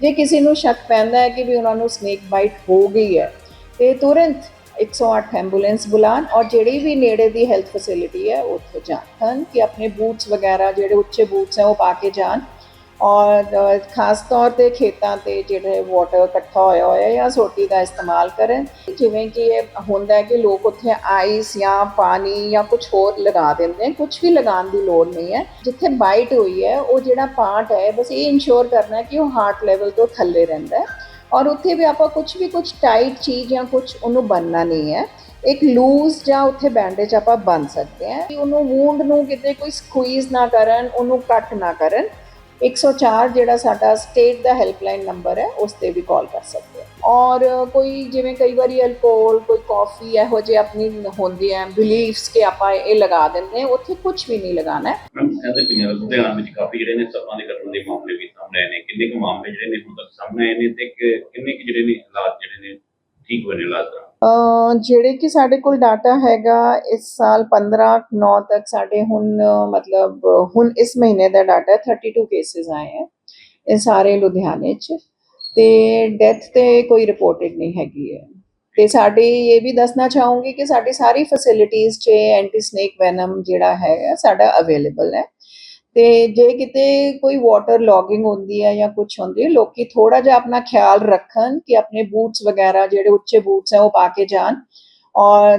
ਜੇ ਕਿਸੇ ਨੂੰ ਸ਼ੱਕ ਪੈਂਦਾ ਹੈ ਕਿ ਵੀ ਉਹਨਾਂ ਨੂੰ ਸਨੇਕ ਬਾਈਟ ਹੋ ਗਈ ਹੈ, ਤੇ ਤੁਰੰਤ 108 ਐਂਬੂਲੈਂਸ ਬੁਲਾਣ ਔਰ ਜਿਹੜੀ ਵੀ ਨੇੜੇ ਦੀ ਹੈਲਥ ਫੈਸਿਲਿਟੀ ਹੈ, ਉੱਥੇ ਜਾਣ। ਕਿ ਆਪਣੇ ਬੂਟਸ ਵਗੈਰਾ ਜਿਹੜੇ ਉੱਚੇ ਬੂਟਸ ਹੈ, ਉਹ ਪਾ ਕੇ ਜਾਣ। ਔਰ ਖਾਸ ਤੌਰ ਤੇ ਖੇਤਾਂ ਤੇ ਜਿਹੜੇ ਵਾਟਰ ਇਕੱਠਾ ਹੋਇਆ ਹੋਇਆ ਜਾਂ ਸੋਟੀ ਦਾ ਇਸਤੇਮਾਲ ਕਰਨ, ਜਿਵੇਂ ਕਿ ਇਹ ਹੁੰਦਾ ਕਿ ਲੋਕ ਉੱਥੇ ਆਈਸ ਜਾਂ ਪਾਣੀ ਜਾਂ ਕੁਝ ਹੋਰ ਲਗਾ ਦਿੰਦੇ ਨੇ ਕੁਝ ਵੀ ਲਗਾਉਣ ਦੀ ਲੋੜ ਨਹੀਂ ਹੈ। ਜਿੱਥੇ ਬਾਈਟ ਹੋਈ ਹੈ, ਉਹ ਜਿਹੜਾ ਪਾਰਟ ਹੈ, ਬਸ ਇਹ ਇਨਸ਼ੋਰ ਕਰਨਾ ਕਿ ਉਹ ਹਾਰਟ ਲੈਵਲ ਤੋਂ ਥੱਲੇ ਰਹਿੰਦਾ ਹੈ। ਔਰ ਉੱਥੇ ਵੀ ਆਪਾਂ ਕੁਝ ਵੀ ਕੁਝ ਟਾਈਟ ਚੀਜ਼ ਜਾਂ ਕੁਝ ਉਹਨੂੰ ਬੰਨਣਾ ਨਹੀਂ ਹੈ। ਇੱਕ ਲੂਜ਼ ਜਾਂ ਉੱਥੇ ਬੈਂਡੇਜ ਆਪਾਂ ਬੰਨ ਸਕਦੇ ਹਾਂ ਕਿ ਉਹਨੂੰ ਵੂੰਡ ਨੂੰ ਕਿਤੇ ਕੋਈ ਸਕੁਈਜ਼ ਨਾ ਕਰਨ, ਉਹਨੂੰ ਕੱਟ ਨਾ ਕਰਨ। 104 ਜਿਹੜਾ ਸਾਡਾ ਸਟੇਟ ਦਾ ਹੈਲਪਲਾਈਨ ਨੰਬਰ ਹੈ ਉਸ ਤੇ ਵੀ ਕਾਲ ਕਰ ਸਕਦੇ ਹੋ। ਔਰ ਕੋਈ ਜਿਵੇਂ ਕਈ ਵਾਰੀ ਅਲਕੋਹਲ ਕੋਈ ਕਾਫੀ ਇਹੋ ਜਿਹੇ ਆਪਣੀ ਹੁੰਦੀ ਹੈ ਬਿਲੀਫਸ ਕਿ ਆਪਾਂ ਇਹ ਲਗਾ ਦਿੰਦੇ ਹਾਂ ਉੱਥੇ ਕੁਝ ਵੀ ਨਹੀਂ ਲਗਾਉਣਾ ਹੈ। ਮੈਮ ਕਹਿੰਦੇ ਪਈਆਂ ਲੁਧਿਆਣਾ ਵਿੱਚ ਕਾਫੀ ਜਿਹੜੇ ਨੇ ਸੱਪਾਂ ਦੇ ਕੱਟਣ ਦੇ ਮਾਮਲੇ ਵੀ ਸਾਹਮਣੇ ਆਏ ਨੇ। ਕਿੰਨੇ ਕੁ ਮਾਮਲੇ ਜਿਹੜੇ ਨੇ ਹੁਣ ਤੱਕ ਸਾਹਮਣੇ ਆਏ ਨੇ ਤੇ ਕਿ- ਕਿੰਨੇ ਕੁ ਜਿਹੜੇ ਨੇ ਹਾਲਾਤ ਜਿਹੜੇ ਨੇ ਠੀਕ ਹੋਏ ਨੇ ਇਲਾਜ ਦੌਰਾਨ ਅ, ਜਿਹੜੇ ਕਿ ਸਾਡੇ ਕੋਲ ਡਾਟਾ ਹੈਗਾ ਇਸ ਸਾਲ 15 9 ਤੱਕ ਸਾਡੇ ਹੁਣ, ਮਤਲਬ ਹੁਣ ਇਸ ਮਹੀਨੇ ਦਾ ਡਾਟਾ 32 ਕੇਸਿਸ ਆਏ ਹੈ ਇਹ ਸਾਰੇ ਲੁਧਿਆਣੇ ਚ ਤੇ ਡੈਥ ਤੇ ਕੋਈ ਰਿਪੋਰਟਡ ਨਹੀਂ ਹੈਗੀ ਹੈ। ਤੇ ਸਾਡੇ ਇਹ ਵੀ ਦੱਸਣਾ ਚਾਹੂੰਗੀ ਕਿ ਸਾਡੀ ਸਾਰੀ ਫੈਸਿਲਿਟੀਆਂ 'ਚ ਐਂਟੀ ਸਨੇਕ ਵੈਨਮ ਜਿਹੜਾ ਹੈ ਸਾਡਾ ਅਵੇਲੇਬਲ ਹੈ। ਤੇ ਜੇ ਕਿਤੇ ਕੋਈ ਵਾਟਰ ਲੌਗਿੰਗ ਹੁੰਦੀ ਹੈ ਜਾਂ ਕੁਝ ਹੁੰਦੀ ਹੈ, ਲੋਕੀ ਥੋੜਾ ਜਿਹਾ ਆਪਣਾ ਖਿਆਲ ਰੱਖਣ ਕਿ ਆਪਣੇ ਬੂਟਸ ਵਗੈਰਾ ਜਿਹੜੇ ਉੱਚੇ ਬੂਟਸ ਹੈ ਉਹ ਪਾ ਕੇ ਜਾਣ। ਔਰ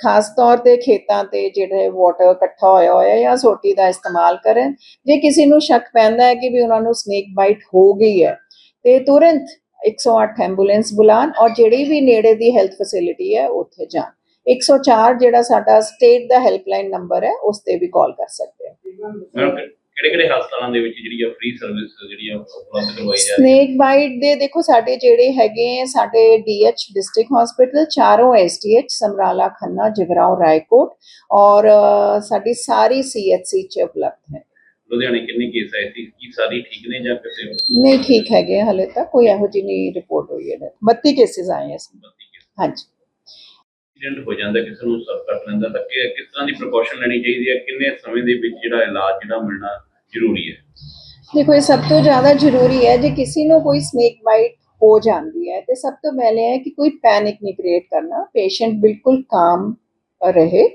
ਖਾਸ ਤੌਰ ਤੇ ਖੇਤਾਂ ਤੇ ਜਿਹੜੇ ਵਾਟਰ ਇਕੱਠਾ ਹੋਇਆ ਹੋਇਆ ਜਾਂ ਸੋਟੀ ਦਾ ਇਸਤੇਮਾਲ ਕਰਨ। ਜੇ ਕਿਸੇ ਨੂੰ ਸ਼ੱਕ ਪੈਂਦਾ ਹੈ ਕਿ ਵੀ ਉਹਨਾਂ ਨੂੰ ਸਨੇਕ ਬਾਈਟ ਹੋ ਗਈ ਹੈ, ਤੇ ਤੁਰੰਤ 108 ਐਂਬੂਲੈਂਸ ਬੁਲਾਣ ਔਰ ਜਿਹੜੀ ਵੀ ਨੇੜੇ ਦੀ ਹੈਲਥ ਫੈਸਿਲਿਟੀ ਹੈ, ਉੱਥੇ ਜਾਣ। 104 ਜਿਹੜਾ ਸਾਡਾ ਸਟੇਟ ਦਾ ਹੈਲਪਲਾਈਨ ਨੰਬਰ ਹੈ ਉਸ ਤੇ ਵੀ ਕਾਲ ਕਰ ਸਕਦੇ ਹੋ। ਕਿਹੜੇ ਕਿਹੜੇ ਹਸਪਤਾਲਾਂ ਦੇ ਵਿੱਚ ਜਿਹੜੀ ਆ ਫ੍ਰੀ ਸਰਵਿਸ ਜਿਹੜੀ ਆ ਉਪਲਬਧ ਕਰਵਾਈ ਜਾ ਰਹੀ ਹੈ? ਸਨੇਕ ਬਾਈਟ ਦੇ ਦੇਖੋ ਸਾਡੇ ਜਿਹੜੇ ਹੈਗੇ ਸਾਡੇ ਡੀਐਚ ਡਿਸਟ੍ਰਿਕਟ ਹਸਪੀਟਲ ਚਾਰੋਂ ਐਸਡੀਐਚ ਸਮਰਾਲਾ ਖੰਨਾ ਜਗਰਾਉਂ ਰਾਏਕੋਟ ਔਰ ਸਾਡੀ ਸਾਰੀ ਸੀਐਚਸੀ ਚ ਉਪਲਬਧ ਹੈ। ਲੁਧਿਆਣੇ ਕਿੰਨੇ ਕੇਸ ਆਏ ਸੀ? ਕੀ ਸਾਰੀ ਠੀਕ ਨੇ ਜਾਂ ਕਿਸੇ ਨਹੀਂ ਠੀਕ ਹੈਗੇ ਹਲੇ ਤੱਕ ਕੋਈ ਇਹੋ ਜਿਹੀ ਨਹੀਂ ਰਿਪੋਰਟ ਹੋਈ ਹੈ 32 ਕੇਸਿਸ ਆਏ ਇਸ ਵਿੱਚ। ਬੱਤੀ ਕੇਸ ਹਾਂਜੀ। ਐਕਸੀਡੈਂਟ ਹੋ ਜਾਂਦਾ, ਕਿਸੇ ਨੂੰ ਸਰ ਕੱਟ ਲੈਂਦਾ, ਤਾਂ ਕਿ ਕਿਸ ਤਰ੍ਹਾਂ ਦੀ ਪ੍ਰੀਕਾਸ਼ਨ ਲੈਣੀ ਚਾਹੀਦੀ ਹੈ, ਕਿੰਨੇ ਸਮੇਂ ਦੇ ਵਿੱਚ ਜਿਹੜਾ ਇਲਾਜ ਜਿਹੜਾ ਮਿਲਣਾ ਜ਼ਰੂਰੀ ਹੈ? ਦੇਖੋ, ਇਹ ਸਭ ਤੋਂ ਜ਼ਿਆਦਾ ਜ਼ਰੂਰੀ ਹੈ ਜੇ ਕਿਸੇ ਨੂੰ ਕੋਈ ਸਨੇਕ ਬਾਈਟ ਹੋ ਜਾਂਦੀ ਹੈ, ਤੇ ਸਭ ਤੋਂ ਪਹਿਲੇ ਹੈ ਕਿ ਕੋਈ ਪੈਨਿਕ ਨਹੀਂ ਕ੍ਰੀਏਟ ਕਰਨਾ ਪੇਸ਼ੈਂਟ ਬਿਲਕੁਲ ਕਾਮ ਰਹੇ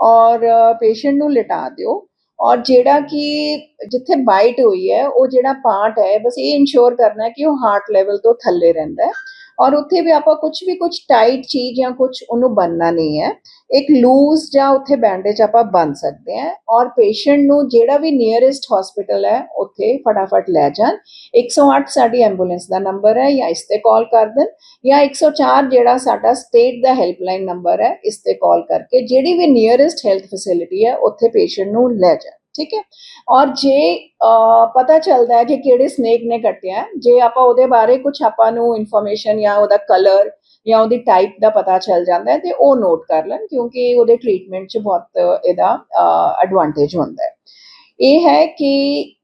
ਔਰ ਪੇਸ਼ੈਂਟ ਨੂੰ ਲਿਟਾ ਦਿਓ ਔਰ ਜਿਹੜਾ ਕਿ ਜਿੱਥੇ ਬਾਈਟ ਹੋਈ ਹੈ, ਉਹ ਜਿਹੜਾ ਪਾਰਟ ਹੈ, ਬਸ ਇਹ ਇਨਸ਼ੋਰ ਕਰਨਾ ਕਿ ਉਹ ਹਾਰਟ ਲੈਵਲ ਤੋਂ ਥੱਲੇ ਰਹਿੰਦਾ ਹੈ। ਔਰ ਉੱਥੇ ਵੀ ਆਪਾਂ ਕੁਝ ਵੀ ਕੁਝ ਟਾਈਟ ਚੀਜ਼ ਜਾਂ ਕੁਝ ਉਹਨੂੰ ਬੰਨਣਾ ਨਹੀਂ ਹੈ। ਇੱਕ ਲੂਜ਼ ਜਾਂ ਉੱਥੇ ਬੈਂਡੇਜ ਆਪਾਂ ਬੰਨ ਸਕਦੇ ਹਾਂ ਔਰ ਪੇਸ਼ੈਂਟ ਨੂੰ ਜਿਹੜਾ ਵੀ ਨੀਅਰੈਸਟ ਹਸਪੀਟਲ ਹੈ, ਉੱਥੇ ਫਟਾਫਟ ਲੈ ਜਾਣ। 108 ਸਾਡੀ ਐਂਬੂਲੈਂਸ ਦਾ ਨੰਬਰ ਹੈ ਜਾਂ ਇਸ ਤੇ ਕਾਲ ਕਰ ਦੇਣ ਜਾਂ 104 ਜਿਹੜਾ ਸਾਡਾ ਸਟੇਟ ਦਾ ਹੈਲਪਲਾਈਨ ਨੰਬਰ ਹੈ, ਇਸ ਤੇ ਕਾਲ ਕਰਕੇ ਜਿਹੜੀ ਵੀ ਨੀਅਰੈਸਟ ਹੈਲਥ ਫੈਸਿਲਿਟੀ ਹੈ, ਉੱਥੇ ਪੇਸ਼ੈਂਟ ਨੂੰ ਲੈ ਜਾਣ। ਠੀਕ ਹੈ? ਔਰ ਜੇ ਪਤਾ ਚੱਲਦਾ ਹੈ ਕਿ ਕਿਹੜੇ ਸਨੇਕ ਨੇ ਕੱਟਿਆ ਜੇ ਆਪਾਂ ਉਹਦੇ ਬਾਰੇ ਕੁਝ ਆਪਾਂ ਨੂੰ ਇਨਫੋਰਮੇਸ਼ਨ ਜਾਂ ਉਹਦਾ ਕਲਰ ਜਾਂ ਉਹਦੀ ਟਾਈਪ ਦਾ ਪਤਾ ਚੱਲ ਜਾਂਦਾ ਹੈ, ਤੇ ਉਹ ਨੋਟ ਕਰ ਲੈਣ, ਕਿਉਂਕਿ ਉਹਦੇ ਟ੍ਰੀਟਮੈਂਟ 'ਚ ਬਹੁਤ ਇਹਦਾ ਐਡਵਾਂਟੇਜ ਹੁੰਦਾ ਹੈ। ਇਹ ਹੈ ਕਿ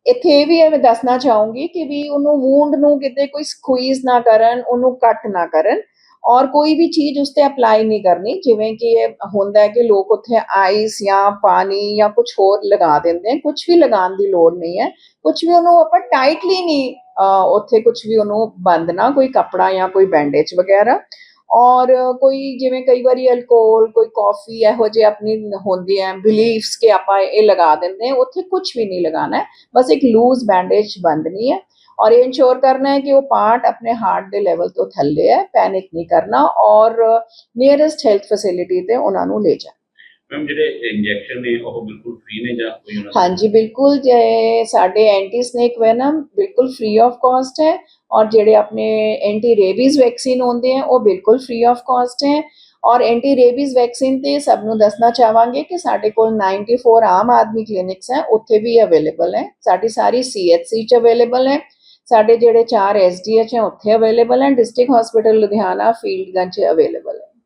ਇੱਥੇ ਇਹ ਵੀ ਮੈਂ ਦੱਸਣਾ ਚਾਹੂੰਗੀ ਕਿ ਵੀ ਉਹਨੂੰ ਵੂੰਡ ਨੂੰ ਕਿਤੇ ਕੋਈ ਸਕੁਈਜ਼ ਨਾ ਕਰਨ, ਉਹਨੂੰ ਕੱਟ ਨਾ ਕਰਨ ਔਰ ਕੋਈ ਵੀ ਚੀਜ਼ ਉਸ ਤੇ ਅਪਲਾਈ ਨਹੀਂ ਕਰਨੀ ਜਿਵੇਂ ਕਿ ਇਹ ਹੁੰਦਾ ਹੈ ਕਿ ਲੋਕ ਉੱਥੇ ਆਈਸ ਜਾਂ ਪਾਣੀ ਜਾਂ ਕੁਝ ਹੋਰ ਲਗਾ ਦਿੰਦੇ ਨੇ ਕੁਝ ਵੀ ਲਗਾਉਣ ਦੀ ਲੋੜ ਨਹੀਂ ਹੈ ਕੁਝ ਵੀ ਉਹਨੂੰ ਆਪਾਂ ਟਾਈਟਲੀ ਨਹੀਂ ਅਹ, ਉੱਥੇ ਕੁਝ ਵੀ ਉਹਨੂੰ ਬੰਦਨਾ ਕੋਈ ਕੱਪੜਾ ਜਾਂ ਕੋਈ ਬੈਂਡੇਜ ਵਗੈਰਾ ਔਰ ਕੋਈ ਜਿਵੇਂ ਕਈ ਵਾਰੀ ਅਲਕੋਹਲ ਕੋਈ ਕਾਫੀ ਇਹੋ ਜਿਹੇ ਆਪਣੀ ਹੁੰਦੀ ਹੈ ਬਿਲੀਫਸ ਕਿ ਆਪਾਂ ਇਹ ਲਗਾ ਦਿੰਦੇ ਹਾਂ ਉੱਥੇ ਕੁਝ ਵੀ ਨਹੀਂ ਲਗਾਉਣਾ ਹੈ ਬਸ ਇੱਕ ਲੂਜ਼ ਬੈਂਡੇਜ ਬੰਦਨੀ ਹੈ ਔਰ ਇਹ ਇਨਸ਼ੋਰ ਕਰਨਾ ਹੈ ਕਿ ਉਹ ਪਾਰਟ ਆਪਣੇ ਹਾਰਟ ਦੇ ਲੈਵਲ ਤੋਂ ਥੱਲੇ ਹੈ ਪੈਨਿਕ ਨਹੀਂ ਕਰਨਾ ਔਰ ਨੀਅਰੈਸਟ ਹੈਲਥ ਫੈਸਿਲਿਟੀ ਤੇ ਉਹਨਾਂ ਨੂੰ ਲੈ ਜਾਣਾ। ਮੈਮ ਜਿਹੜੇ ਇੰਜੈਕਸ਼ਨ ਨੇ ਉਹ ਬਿਲਕੁਲ ਫ੍ਰੀ ਨੇ ਜਾਂ ਕੋਈ ਉਹਨਾਂ ਹਾਂਜੀ ਬਿਲਕੁਲ ਜੇ ਸਾਡੇ ਐਂਟੀ ਸਨੇਕ ਵੈਨਮ ਬਿਲਕੁਲ ਫ੍ਰੀ ਆਫ ਕਾਸਟ ਹੈ ਔਰ ਜਿਹੜੇ ਆਪਣੇ ਐਂਟੀ ਰੇਬੀਜ਼ ਵੈਕਸੀਨ ਹੁੰਦੇ ਹੈ ਉਹ ਬਿਲਕੁਲ ਫ੍ਰੀ ਆਫ ਕਾਸਟ ਹੈ ਔਰ ਐਂਟੀ ਰੇਬੀਜ਼ ਵੈਕਸੀਨ ਤੇ ਸਭ ਨੂੰ ਦੱਸਣਾ ਚਾਹਾਂਗੇ ਕਿ ਸਾਡੇ ਕੋਲ 94 ਆਮ ਆਦਮੀ ਕਲੀਨਿਕਸ ਹੈ ਉੱਥੇ ਵੀ ਅਵੇਲੇਬਲ ਹੈ ਸਾਡੀ ਸਾਰੀ ਸੀਐਚਸੀ ਚ ਅਵੇਲੇਬਲ ਹੈ ਸਾਡੇ ਜਿਹੜੇ ਚਾਰ ਐਸਡੀਐਚ ਹੈ ਉੱਥੇ ਅਵੇਲੇਬਲ ਹੈ ਡਿਸਟ੍ਰਿਕਟ ਹਸਪੀਟਲ ਲੁਧਿਆਣਾ ਫੀਲਡਗੰਜ ਚ ਅਵੇਲੇਬਲ